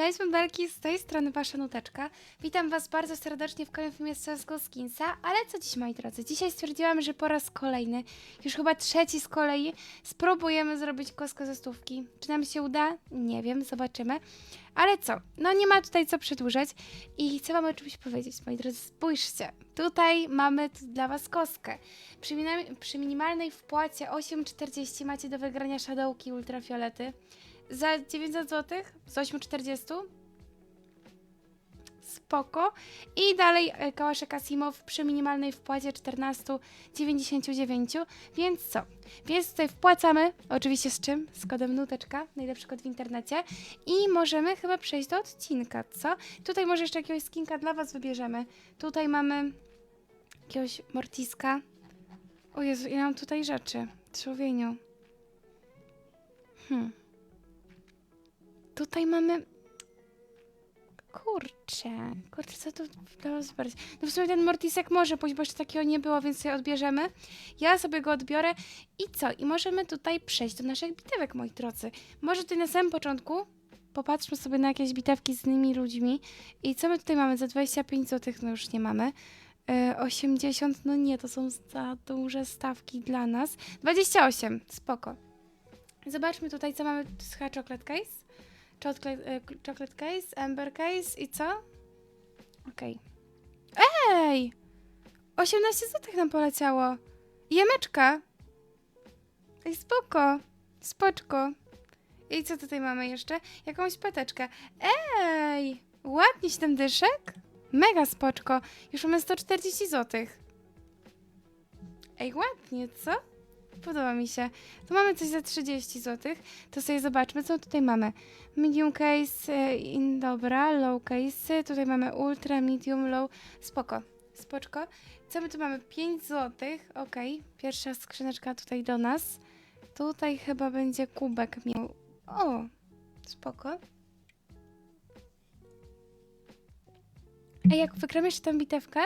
Cześć modelki, z tej strony Wasza Nuteczka. Witam Was bardzo serdecznie w kolejnym filmie z Skinsa, ale co dziś moi drodzy? Dzisiaj stwierdziłam, że po raz kolejny, już chyba trzeci z kolei, spróbujemy zrobić kostkę ze stówki. Czy nam się uda? Nie wiem, zobaczymy. Ale co? No nie ma tutaj co przedłużać i chcę Wam o czymś powiedzieć, moi drodzy. Spójrzcie, tutaj mamy dla Was kostkę. Przy, przy minimalnej wpłacie 8,40 macie do wygrania Shadowki Ultrafiolety. Za 900 zł z 8,40 spoko. I dalej e, kałaszek Asimow przy minimalnej wpłacie 14,99. Więc co? Więc tutaj wpłacamy, oczywiście z czym? Z kodem nuteczka, najlepszy kod w internecie. I możemy chyba przejść do odcinka, co? Tutaj może jeszcze jakiegoś skinka dla Was wybierzemy. Tutaj mamy jakiegoś Mortiska. O Jezu, ile mam tutaj rzeczy. Człowieniu. Hmm. Tutaj mamy. Kurczę, kurczę, co tu dla was? No w sumie ten Mortisek może pójść, bo jeszcze takiego nie było, więc sobie odbierzemy. Ja sobie go odbiorę i co? I możemy tutaj przejść do naszych bitewek, moi drodzy. Może tutaj na samym początku popatrzmy sobie na jakieś bitewki z innymi ludźmi. I co my tutaj mamy? Za 25 zł, no już nie mamy. E, 80, no nie, to są za duże stawki dla nas. 28, spoko. Zobaczmy tutaj, co mamy. Jest chyba chocolate case. Chocolate, e, chocolate case, amber case i co? Okej. Ej! 18 zł nam poleciało. Jemeczka. Ej, spoko. Spoczko. I co tutaj mamy jeszcze? Jakąś peteczkę. Ej! Ładnie 7 dyszek? Mega spoczko. Już mamy 140 zł. Ej, ładnie, co? Podoba mi się. Tu mamy coś za 30 zł. To sobie zobaczmy, co tutaj mamy. Medium case, e, in, dobra, low case. Tutaj mamy ultra, medium, low. Spoko, spoczko. Co my tu mamy? 5 zł. Ok, pierwsza skrzyneczka tutaj do nas. Tutaj chyba będzie kubek miał. O, spoko. A jak wygramy jeszcze tę bitewkę,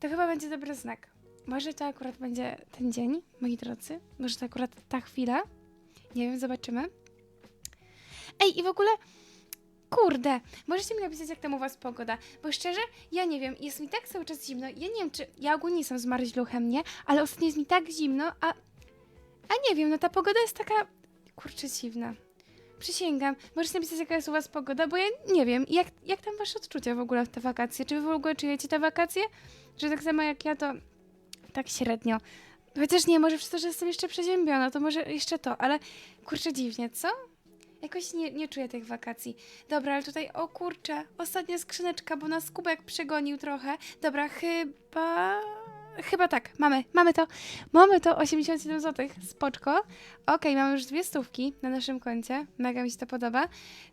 to chyba będzie dobry znak. Może to akurat będzie ten dzień, moi drodzy. Może to akurat ta chwila. Nie wiem, zobaczymy. Ej, i w ogóle, kurde, możecie mi napisać, jak tam u was pogoda, bo szczerze, ja nie wiem, jest mi tak cały czas zimno, ja nie wiem, czy, ja ogólnie nie jestem zmarzluchem, nie, ale ostatnio jest mi tak zimno, a, a nie wiem, no ta pogoda jest taka, kurczę, dziwna. Przysięgam, możecie napisać, jaka jest u was pogoda, bo ja nie wiem, jak, jak tam wasze odczucia w ogóle w te wakacje, czy wy w ogóle czujecie te wakacje, że tak samo jak ja, to tak średnio. Chociaż nie, może przez to, że jestem jeszcze przeziębiona, to może jeszcze to, ale kurczę dziwnie, co? Jakoś nie, nie czuję tych wakacji. Dobra, ale tutaj, o kurczę, ostatnia skrzyneczka, bo nas kubek przegonił trochę. Dobra, chyba... Chyba tak, mamy, mamy to. Mamy to, 87 zł, spoczko. Okej, mamy już dwie stówki na naszym koncie, mega mi się to podoba.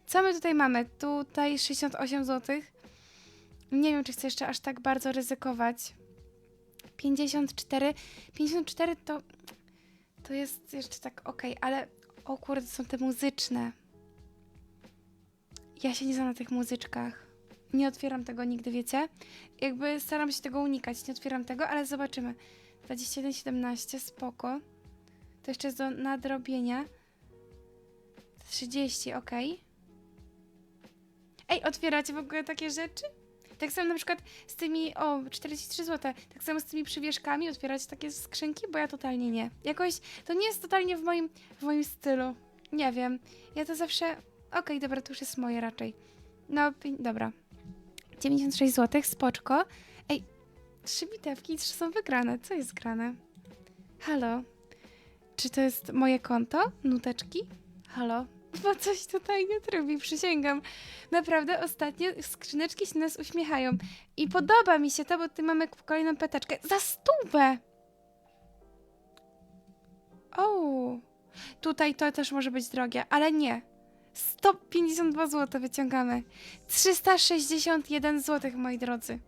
Co my tutaj mamy? Tutaj 68 zł. Nie wiem, czy chcę jeszcze aż tak bardzo ryzykować. 54. 54 to. To jest jeszcze tak ok, ale. O kurde, są te muzyczne. Ja się nie znam na tych muzyczkach. Nie otwieram tego nigdy, wiecie? Jakby staram się tego unikać, nie otwieram tego, ale zobaczymy. 21,17, spoko. To jeszcze jest do nadrobienia. 30, ok. Ej, otwieracie w ogóle takie rzeczy? Tak samo na przykład z tymi, o, 43 zł, tak samo z tymi przywieszkami otwierać takie skrzynki, bo ja totalnie nie. Jakoś, to nie jest totalnie w moim, w moim stylu. Nie wiem. Ja to zawsze, okej, dobra, to już jest moje raczej. No, dobra. 96 zł, spoczko. Ej, trzy bitewki i trzy są wygrane. Co jest grane? Halo? Czy to jest moje konto? Nuteczki? Halo? Bo coś tutaj nie trubi, przysięgam. Naprawdę ostatnio skrzyneczki się na nas uśmiechają. I podoba mi się to, bo tu mamy kolejną peteczkę. Za stówę! O, tutaj to też może być drogie, ale nie. 152 zł wyciągamy. 361 zł, moi drodzy.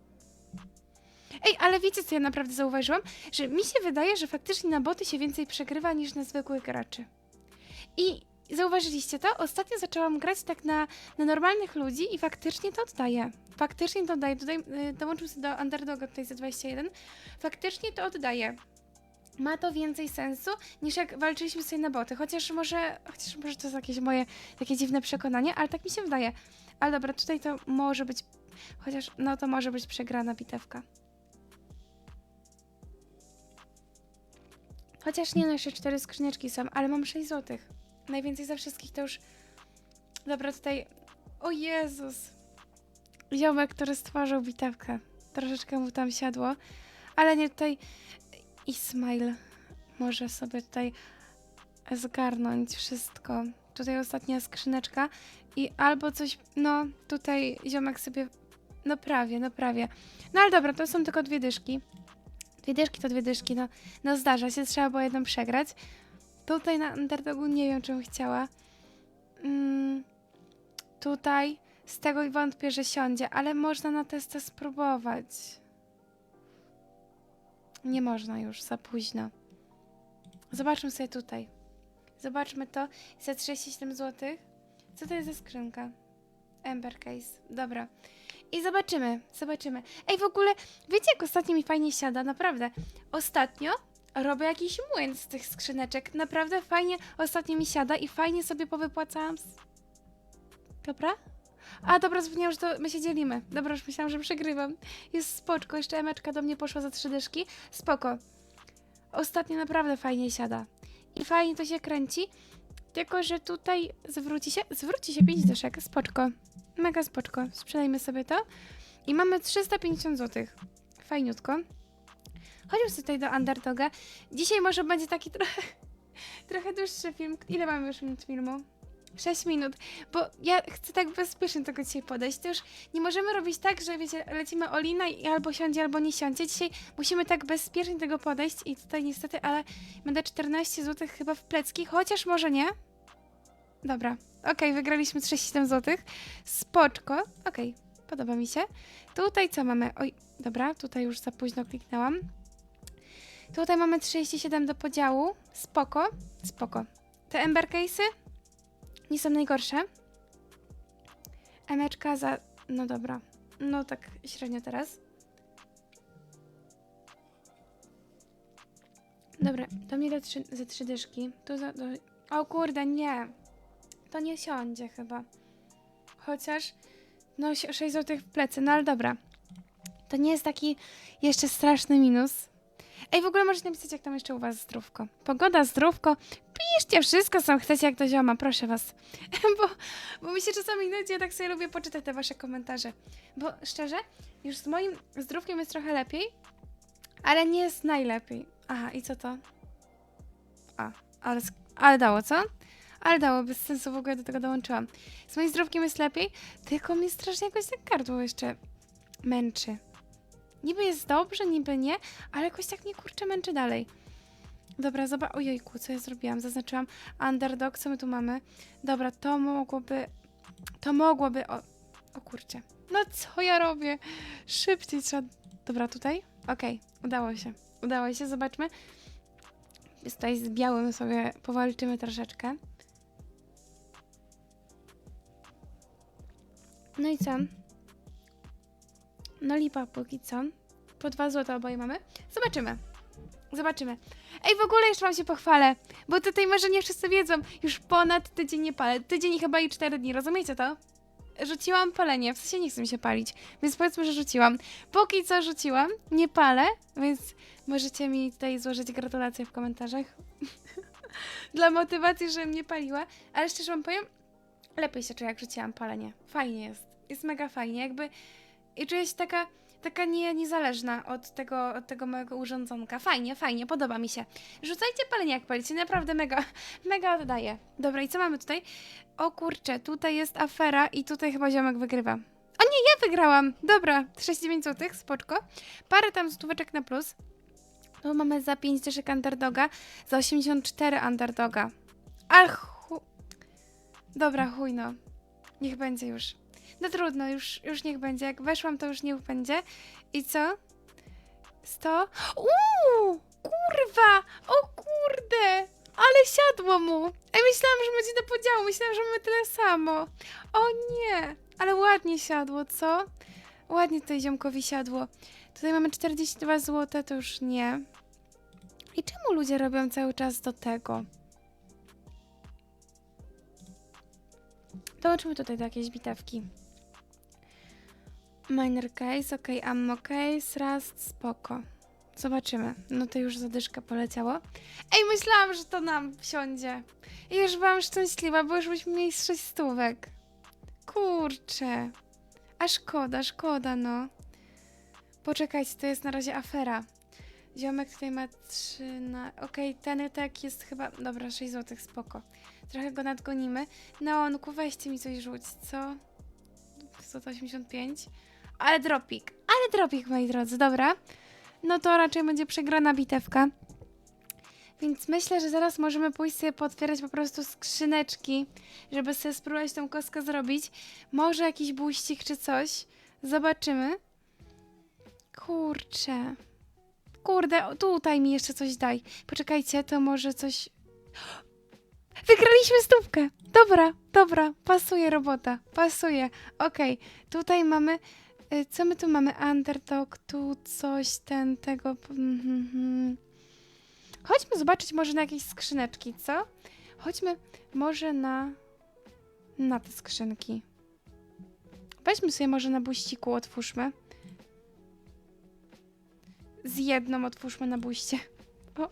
Ej, ale wiecie, co ja naprawdę zauważyłam? Że mi się wydaje, że faktycznie na boty się więcej przegrywa niż na zwykłych graczy. I zauważyliście to? Ostatnio zaczęłam grać tak na, na normalnych ludzi i faktycznie to oddaje. Faktycznie to oddaje. Tutaj y, dołączył sobie do Underdoga tutaj za 21. Faktycznie to oddaje. Ma to więcej sensu niż jak walczyliśmy sobie na boty. Chociaż może, chociaż może to jest jakieś moje takie dziwne przekonanie, ale tak mi się wydaje. Ale dobra, tutaj to może być, chociaż no to może być przegrana bitewka. Chociaż nie, no jeszcze cztery skrzyneczki są, ale mam 6 złotych. Najwięcej ze wszystkich to już... Dobra, tutaj... O Jezus! Ziomek, który stworzył bitewkę. Troszeczkę mu tam siadło. Ale nie tutaj... Ismail może sobie tutaj zgarnąć wszystko. Tutaj ostatnia skrzyneczka i albo coś, no tutaj ziomek sobie, no prawie, no prawie. No ale dobra, to są tylko dwie dyszki. Dwie dyszki to dwie dyszki, no, no zdarza się, trzeba było jedną przegrać. Tutaj na underdogu nie wiem, czym chciała. Mm, tutaj z tego wątpię, że siądzie, ale można na testa spróbować. Nie można już, za późno. Zobaczmy sobie tutaj. Zobaczmy to. Za 37 zł. Co to jest za skrzynka? Ember Case. Dobra. I zobaczymy, zobaczymy. Ej, w ogóle, wiecie jak ostatnio mi fajnie siada? Naprawdę. Ostatnio robię jakiś młyn z tych skrzyneczek. Naprawdę fajnie ostatnio mi siada i fajnie sobie powypłacałam. Z... Dobra? A, dobra, zapomniałam, że to my się dzielimy. Dobra, już myślałam, że przegrywam. Jest spoczko, jeszcze emeczka do mnie poszła za trzy dyszki. Spoko. Ostatnio naprawdę fajnie siada. I fajnie to się kręci. Tylko, że tutaj zwróci się, zwróci się 5 dyszek. Spoczko. Mega spoczko. Sprzedajmy sobie to. I mamy 350 zł. Fajniutko. Chodźmy sobie tutaj do Underdoga. Dzisiaj może będzie taki trochę, trochę dłuższy film. Ile mamy już minut filmu? 6 minut, bo ja chcę tak bezpiecznie tego dzisiaj podejść. To już nie możemy robić tak, że wiecie, lecimy Olina i albo siądzie, albo nie siądzie. Dzisiaj musimy tak bezpiecznie tego podejść i tutaj niestety, ale będę 14 zł chyba w plecki, chociaż może nie. Dobra, okej, wygraliśmy 37 zł. Spoczko, okej, podoba mi się. Tutaj co mamy? Oj, dobra, tutaj już za późno kliknęłam. Tutaj mamy 37 do podziału. Spoko, spoko. Te Ember Case'y nie są najgorsze. Emeczka za... No dobra. No tak średnio teraz. Dobra, to mnie da trzy, ze trzy dyszki. Tu za... Do... O kurde, nie. To nie siądzie chyba. Chociaż... No 6 zł w plecy, no ale dobra. To nie jest taki jeszcze straszny minus. Ej, w ogóle możecie napisać, jak tam jeszcze u was zdrówko. Pogoda, zdrówko. Piszcie wszystko, co chcecie, jak do zioma, proszę was. bo, bo mi się czasami nudzi, ja tak sobie lubię poczytać te wasze komentarze. Bo szczerze, już z moim zdrówkiem jest trochę lepiej, ale nie jest najlepiej. Aha, i co to? A, ale, ale dało, co? Ale dało, bez sensu w ogóle do tego dołączyłam. Z moim zdrówkiem jest lepiej, tylko mnie strasznie jakoś tak gardło jeszcze męczy. Niby jest dobrze, niby nie, ale jakoś tak mnie kurczę męczy dalej. Dobra, zobacz. Ojejku, co ja zrobiłam? Zaznaczyłam underdog, co my tu mamy? Dobra, to mogłoby. To mogłoby. O, o kurczę. No co ja robię? Szybciej trzeba. Dobra, tutaj? Okej, udało się. Udało się, zobaczmy. Tutaj z białym sobie powalczymy troszeczkę. No i co? No lipa póki co. Po dwa złote oboje mamy. Zobaczymy. Zobaczymy. Ej, w ogóle jeszcze wam się pochwalę, bo tutaj może nie wszyscy wiedzą, już ponad tydzień nie palę. Tydzień chyba i cztery dni, rozumiecie to? Rzuciłam palenie, w sensie nie chcę mi się palić, więc powiedzmy, że rzuciłam. Póki co rzuciłam, nie palę, więc możecie mi tutaj złożyć gratulacje w komentarzach. Dla motywacji, że mnie paliła, ale szczerze wam powiem, lepiej się czuję, jak rzuciłam palenie. Fajnie jest, jest mega fajnie, jakby i czuję się taka, taka nie, niezależna od tego, od tego mojego urządzonka. Fajnie, fajnie, podoba mi się. Rzucajcie palenie jak palicie, naprawdę mega, mega oddaje. Dobra, i co mamy tutaj? O kurczę, tutaj jest afera i tutaj chyba ziomek wygrywa. O nie, ja wygrałam! Dobra, 69 zł, spoczko. Parę tam stóweczek na plus. Tu mamy za 5 dyszek underdoga, za 84 underdoga. Ach. Dobra, chuj no. Niech będzie już. No trudno, już, już niech będzie. Jak weszłam, to już niech będzie. I co? 100? Uuu! Kurwa! O kurde! Ale siadło mu! Ej, myślałam, że będzie do podziału. Myślałam, że mamy tyle samo. O nie! Ale ładnie siadło, co? Ładnie tutaj ziomkowi siadło. Tutaj mamy 42 zł, to już nie. I czemu ludzie robią cały czas do tego? Dołączmy tutaj do jakiejś bitewki. Miner case, ok, ammo case, rast, spoko. Zobaczymy. No to już zadyszka poleciało. Ej, myślałam, że to nam wsiądzie. I już byłam szczęśliwa, bo już byśmy mieli z sześć stówek. Kurczę. A szkoda, szkoda, no. Poczekajcie, to jest na razie afera. Ziomek tutaj ma 3 na... Okej, ten tak jest chyba... Dobra, 6 zł, spoko. Trochę go nadgonimy. Neonku, weźcie mi coś rzuć, co? 185. Ale dropik, ale dropik, moi drodzy, dobra. No to raczej będzie przegrana bitewka. Więc myślę, że zaraz możemy pójść sobie potwierać po prostu skrzyneczki, żeby sobie spróbować tą kostkę zrobić. Może jakiś buścik czy coś. Zobaczymy. Kurczę. Kurde, tutaj mi jeszcze coś daj. Poczekajcie, to może coś... Wygraliśmy stówkę! Dobra, dobra, pasuje robota, pasuje. Okej, tutaj mamy... y, Co my tu mamy? Underdog, tu coś, ten, tego... Chodźmy zobaczyć może na jakieś skrzyneczki, co? Chodźmy może na... Na te skrzynki. Weźmy sobie może na buściku, otwórzmy. Z jedną otwórzmy na buście. Bo,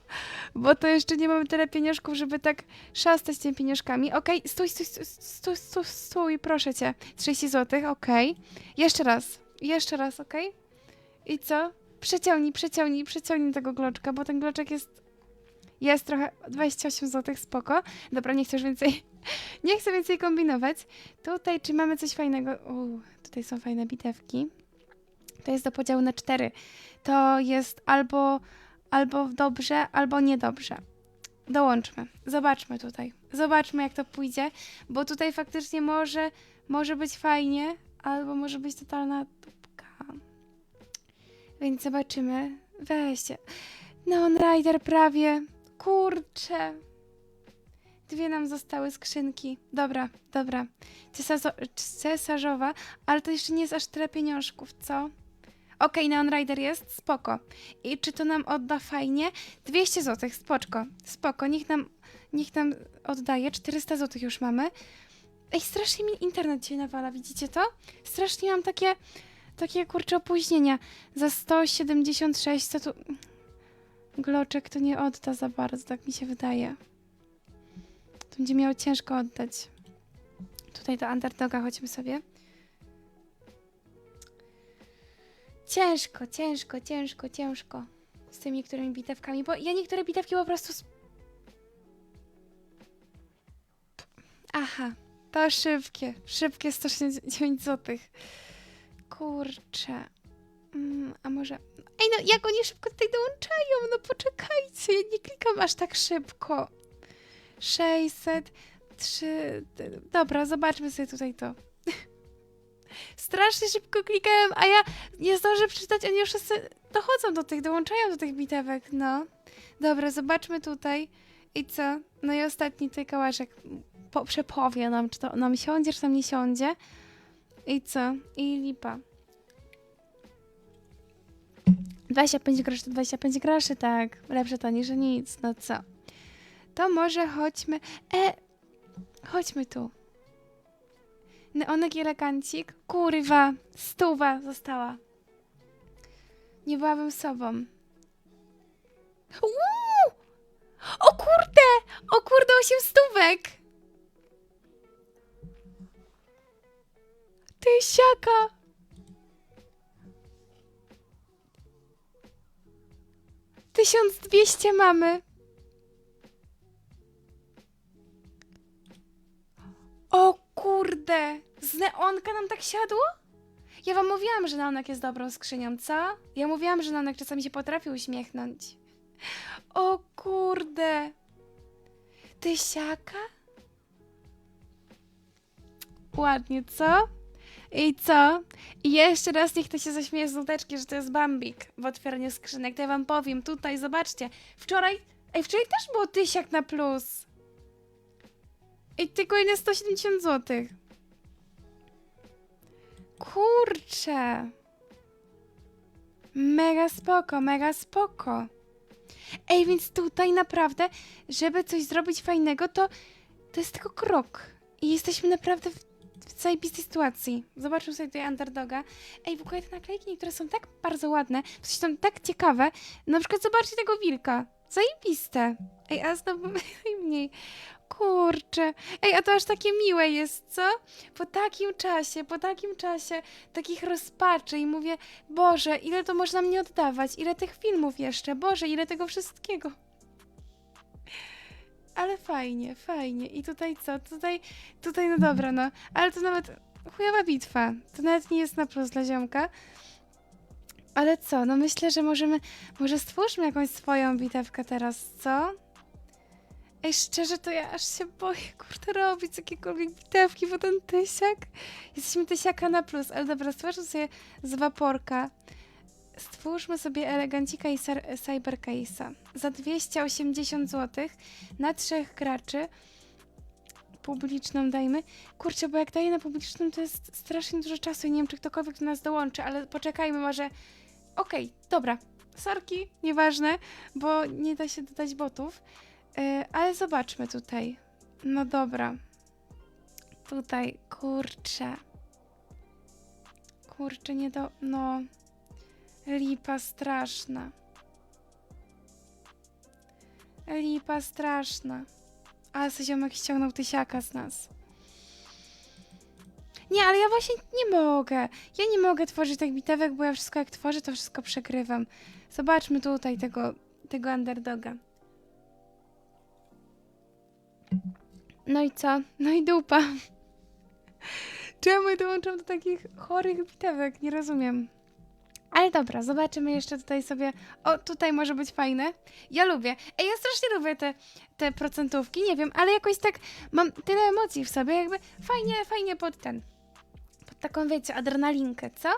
bo to jeszcze nie mamy tyle pieniążków, żeby tak szastać tymi pieniążkami. Okej, stój, stój, stój, stój, stój, stój, proszę cię. 30 zł, okej. Jeszcze raz, jeszcze raz, okej? I co? Przeciągnij, przeciągnij, przeciągnij tego gloczka, bo ten gloczek jest... Jest trochę... 28 zł, spoko. Dobra, nie już więcej... Nie chcę więcej kombinować. Tutaj, czy mamy coś fajnego? Uuu, tutaj są fajne bitewki. To jest do podziału na cztery. To jest albo, albo dobrze, albo niedobrze. Dołączmy. Zobaczmy tutaj. Zobaczmy, jak to pójdzie, bo tutaj faktycznie może, może być fajnie, albo może być totalna dupka. Więc zobaczymy. Weźcie. Neon Rider prawie. Kurczę. Dwie nam zostały skrzynki. Dobra, dobra. Cesarzo cesarzowa, ale to jeszcze nie jest aż tyle pieniążków, co? Okej, Neon Rider jest, spoko. I czy to nam odda fajnie? 200 zł, spoczko, spoko. Niech nam, niech nam oddaje. 400 zł już mamy. Ej, strasznie mi internet dzisiaj nawala, widzicie to? Strasznie mam takie, takie kurcze opóźnienia. Za 176, co tu... Gloczek to nie odda za bardzo, tak mi się wydaje. To będzie miało ciężko oddać. Tutaj do underdoga chodźmy sobie. Ciężko, ciężko, ciężko, ciężko z tymi niektórymi bitewkami, bo ja niektóre bitewki po prostu. Sp... Aha, to szybkie, szybkie 169 zł. Kurczę. Mm, a może. Ej, no jak oni szybko tutaj dołączają? No poczekajcie, ja nie klikam aż tak szybko. 600, 3. Dobra, zobaczmy sobie tutaj to. Strasznie szybko klikałem, a ja nie zdążę przeczytać, oni już wszyscy dochodzą do tych, dołączają do tych bitewek, no. Dobra, zobaczmy tutaj. I co? No i ostatni tutaj kałaszek po, przepowie nam, czy to nam siądzie, czy tam nie siądzie. I co? I lipa. 25 groszy to 25 groszy, tak. Lepsze to niż nic, no co? To może chodźmy... E! Chodźmy tu. Neonek i elegancik? Kurwa, stuwa została. Nie byłabym sobą. Uuu! O kurde! O kurde, osiem stówek! Ty siaka! Tysiąc dwieście mamy. O kurde! Z neonka nam tak siadło? Ja wam mówiłam, że neonek jest dobrą skrzynią, co? Ja mówiłam, że neonek czasami się potrafi uśmiechnąć. O kurde! Tysiaka? Ładnie, co? I co? I jeszcze raz niech to się zaśmieje z nuteczki, że to jest Bambik w otwieraniu skrzynek. To ja wam powiem, tutaj, zobaczcie. Wczoraj, ej, wczoraj też było tysiak na plus. I tylko ile 170 zł. Kurczę. Mega spoko, mega spoko. Ej, więc tutaj naprawdę, żeby coś zrobić fajnego, to to jest tylko krok. I jesteśmy naprawdę w, w zajebistej sytuacji. Zobaczmy sobie tutaj underdoga. Ej, w ogóle te naklejki niektóre są tak bardzo ładne, sensie są tak ciekawe. Na przykład zobaczcie tego wilka. Zajebiste. Ej, a znowu najmniej. Kurczę. Ej, a to aż takie miłe jest, co? Po takim czasie, po takim czasie takich rozpaczy i mówię, Boże, ile to można mnie oddawać, ile tych filmów jeszcze, Boże, ile tego wszystkiego. Ale fajnie, fajnie. I tutaj co? Tutaj, tutaj no dobra, no. Ale to nawet chujowa bitwa. To nawet nie jest na plus dla ziomka. Ale co? No myślę, że możemy, może stwórzmy jakąś swoją bitewkę teraz, co? Ej, szczerze, to ja aż się boję, kurde, robić jakiekolwiek bitewki, bo ten tysiak... Jesteśmy tysiaka na plus, ale dobra, stwórzmy sobie z waporka. Stwórzmy sobie elegancika i cybercase'a. Za 280 zł na trzech graczy. Publiczną dajmy. Kurczę, bo jak daję na publiczną, to jest strasznie dużo czasu i nie wiem, czy ktokolwiek do nas dołączy, ale poczekajmy może. Okej, dobra. Sorki, nieważne, bo nie da się dodać botów. Yy, ale zobaczmy tutaj. No dobra. Tutaj, kurczę. Kurczę, nie do... No... Lipa straszna. Lipa straszna. Ale se ziomek ściągnął tysiaka z nas. Nie, ale ja właśnie nie mogę. Ja nie mogę tworzyć tych bitewek, bo ja wszystko jak tworzę, to wszystko przegrywam. Zobaczmy tutaj tego, tego underdoga. No i co? No i dupa. Czemu ja dołączam do takich chorych bitewek? Nie rozumiem. Ale dobra, zobaczymy jeszcze tutaj sobie. O, tutaj może być fajne. Ja lubię. Ej, ja strasznie lubię te, te procentówki, nie wiem, ale jakoś tak mam tyle emocji w sobie, jakby fajnie, fajnie pod ten. Pod taką, wiecie, adrenalinkę, co?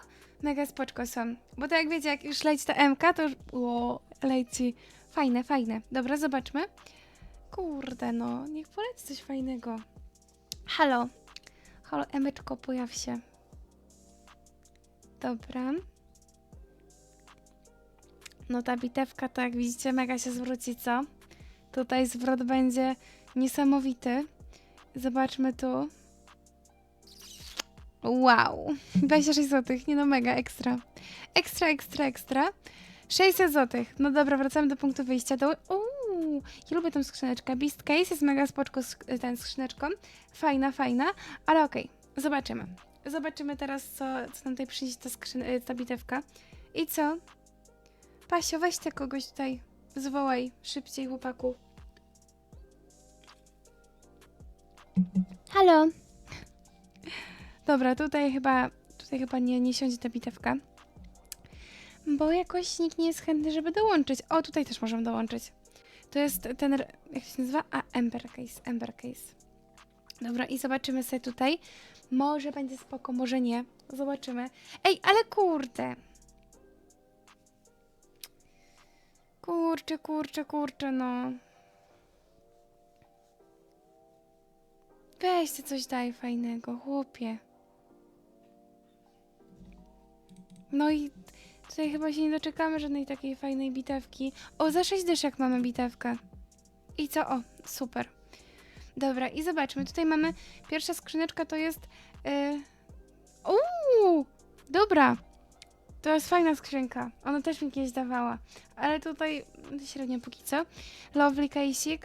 Mega spoczko są. Bo to jak wiecie, jak już leci ta MK, to już. O, leci. Fajne, fajne. Dobra, zobaczmy. Kurde, no, niech poleci coś fajnego. Halo. Halo, Emeczko, pojaw się. Dobra. No ta bitewka to jak widzicie mega się zwróci, co? Tutaj zwrot będzie niesamowity. Zobaczmy tu. Wow. 26 zł. Nie no, mega ekstra. Ekstra, ekstra, ekstra. 600 zł. No dobra, wracamy do punktu wyjścia. Do... Uuu, ja lubię tą skrzyneczkę. Beast Case jest mega spoczko z ten skrzyneczką. Fajna, fajna, ale okej. Zobaczymy. Zobaczymy teraz, co, co nam tutaj przyniesie ta, skrzyn- y, ta bitewka. I co? Pasio, weź te kogoś tutaj. Zwołaj szybciej, chłopaku. Halo. Dobra, tutaj chyba, tutaj chyba nie, nie siądzie ta bitewka. Bo jakoś nikt nie jest chętny, żeby dołączyć. O, tutaj też możemy dołączyć. To jest ten, jak się nazywa? A, Ember Case, Ember Case. Dobra, i zobaczymy sobie tutaj. Może będzie spoko, może nie. Zobaczymy. Ej, ale kurde. Kurczę, kurczę, kurczę, no. Weź ty coś daj fajnego, chłopie. No i tutaj chyba się nie doczekamy żadnej takiej fajnej bitewki. O, za 6 dyszek mamy bitewkę. I co? O, super. Dobra, i zobaczmy. Tutaj mamy pierwsza skrzyneczka to jest. Yy... Dobra. To jest fajna skrzynka. Ona też mi kiedyś dawała. Ale tutaj średnio póki co. Lovely case'ik.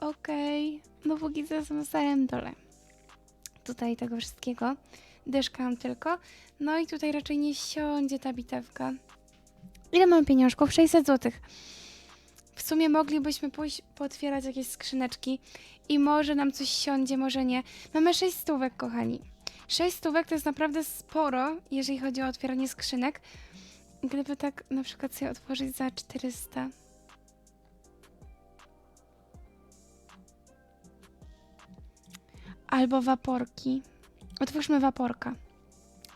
Okej. No póki co jestem samym dole. Tutaj tego wszystkiego. Dyszkam tylko. No i tutaj raczej nie siądzie ta bitewka. Ile mamy pieniążków? 600 zł. W sumie moglibyśmy pójść pootwierać jakieś skrzyneczki i może nam coś siądzie, może nie. Mamy 6 stówek, kochani. 6 stówek to jest naprawdę sporo, jeżeli chodzi o otwieranie skrzynek. Gdyby tak na przykład sobie otworzyć za 400. Albo waporki. Otwórzmy waporka.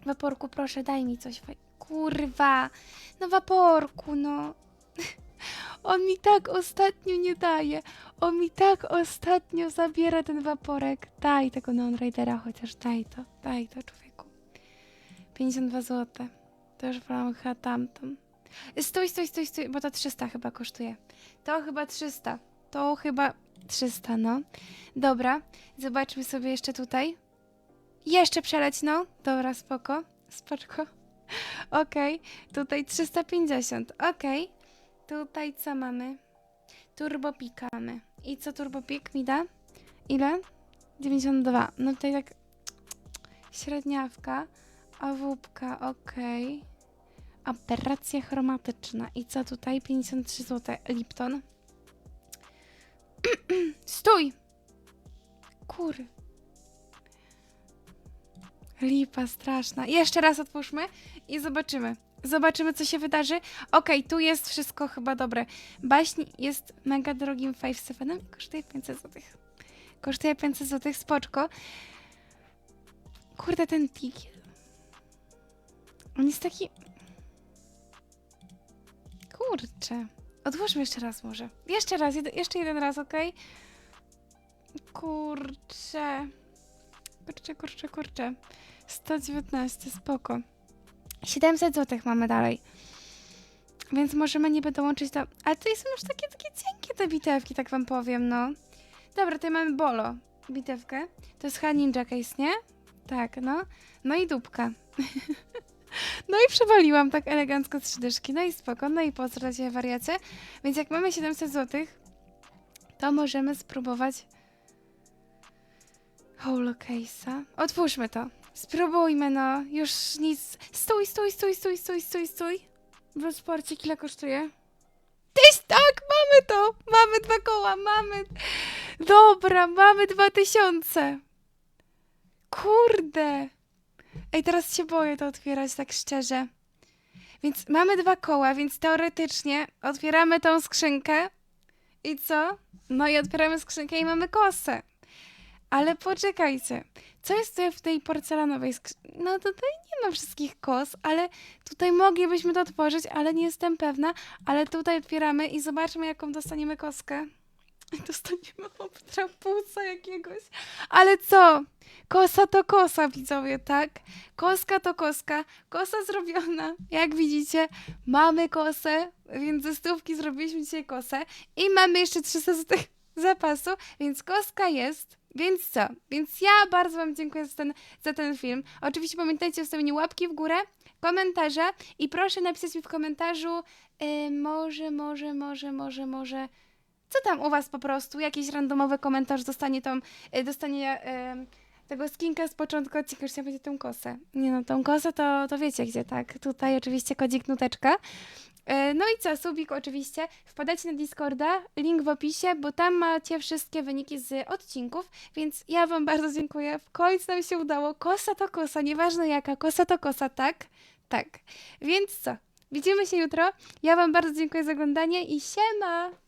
Waporku, proszę, daj mi coś. Kurwa! No waporku, no. On mi tak ostatnio nie daje. On mi tak ostatnio zabiera ten waporek. Daj tego Neon Ridera chociaż, daj to. Daj to, człowieku. 52 zł. To już wolałam chyba tamtą. Stój, stój, stój, stój, bo to 300 chyba kosztuje. To chyba 300. To chyba 300, no. Dobra, zobaczmy sobie jeszcze tutaj. Jeszcze przeleć, no. Dobra, spoko. Spoczko. Okej. Tutaj 350. Okej. Tutaj co mamy? Turbopikamy. I co turbopik mi da? Ile? 92. No tutaj tak średniawka. Awupka, okej. Aberracja chromatyczna. I co tutaj? 53 zł. Lipton. Stój! Kur. Lipa straszna. Jeszcze raz otwórzmy i zobaczymy. Zobaczymy, co się wydarzy. Okej, tu jest wszystko chyba dobre. Baśń jest mega drogim 5-7 i kosztuje 500 zł. Kosztuje 500 zł, spoczko. Kurde, ten tikiel. On jest taki... Kurczę. Odłóżmy jeszcze raz może. Jeszcze raz, jeszcze jeden raz, okej? Kurczę. Kurczę, kurczę, kurczę. 119, spoko. 700 zł mamy dalej. Więc możemy niby dołączyć do... Ale to są już takie, takie cienkie te bitewki, tak wam powiem, no. Dobra, tutaj mamy Bolo bitewkę. To jest chyba Ninja Case, nie? Tak, no. No i dupka. no i przewaliłam tak elegancko trzy dyszki. No i spoko, no i pozdro cię wariacie. Więc jak mamy 700 zł, to możemy spróbować Holocase'a. Otwórzmy to. Spróbujmy, no. Już nic. Stój, stój, stój, stój, stój, stój, stój. W sporcie ile kosztuje? Tyś, tak, mamy to! Mamy dwa koła, mamy... Dobra, mamy dwa tysiące. Kurde. Ej, teraz się boję to otwierać, tak szczerze. Więc mamy dwa koła, więc teoretycznie otwieramy tą skrzynkę. I co? No i otwieramy skrzynkę i mamy kosę. Ale poczekajcie, co jest tutaj w tej porcelanowej skrzynce? No tutaj nie ma wszystkich kos, ale tutaj moglibyśmy to otworzyć, ale nie jestem pewna. Ale tutaj otwieramy i zobaczmy, jaką dostaniemy koskę. Dostaniemy obtrapusa jakiegoś. Ale co? Kosa to kosa, widzowie, tak? Koska to koska. Kosa zrobiona. Jak widzicie, mamy kosę, więc ze stówki zrobiliśmy dzisiaj kosę. I mamy jeszcze 300 zł zapasu, więc koska jest. Więc co? Więc ja bardzo Wam dziękuję za ten, za ten film. Oczywiście pamiętajcie o stawieniu łapki w górę, komentarza i proszę napisać mi w komentarzu yy, może, może, może, może, może... Co tam u Was po prostu? Jakiś randomowy komentarz dostanie tą, yy, dostanie yy, tego skinka z początku odcinka, już ja będzie tą kosę. Nie no, tą kosę to, to wiecie gdzie, tak? Tutaj oczywiście kodzik nuteczka. E, No i co, Subik oczywiście, wpadajcie na Discorda, link w opisie, bo tam macie wszystkie wyniki z odcinków, więc ja wam bardzo dziękuję, w końcu nam się udało, kosa to kosa, nieważne jaka, kosa to kosa, tak? Tak, więc co, widzimy się jutro, ja wam bardzo dziękuję za oglądanie i siema!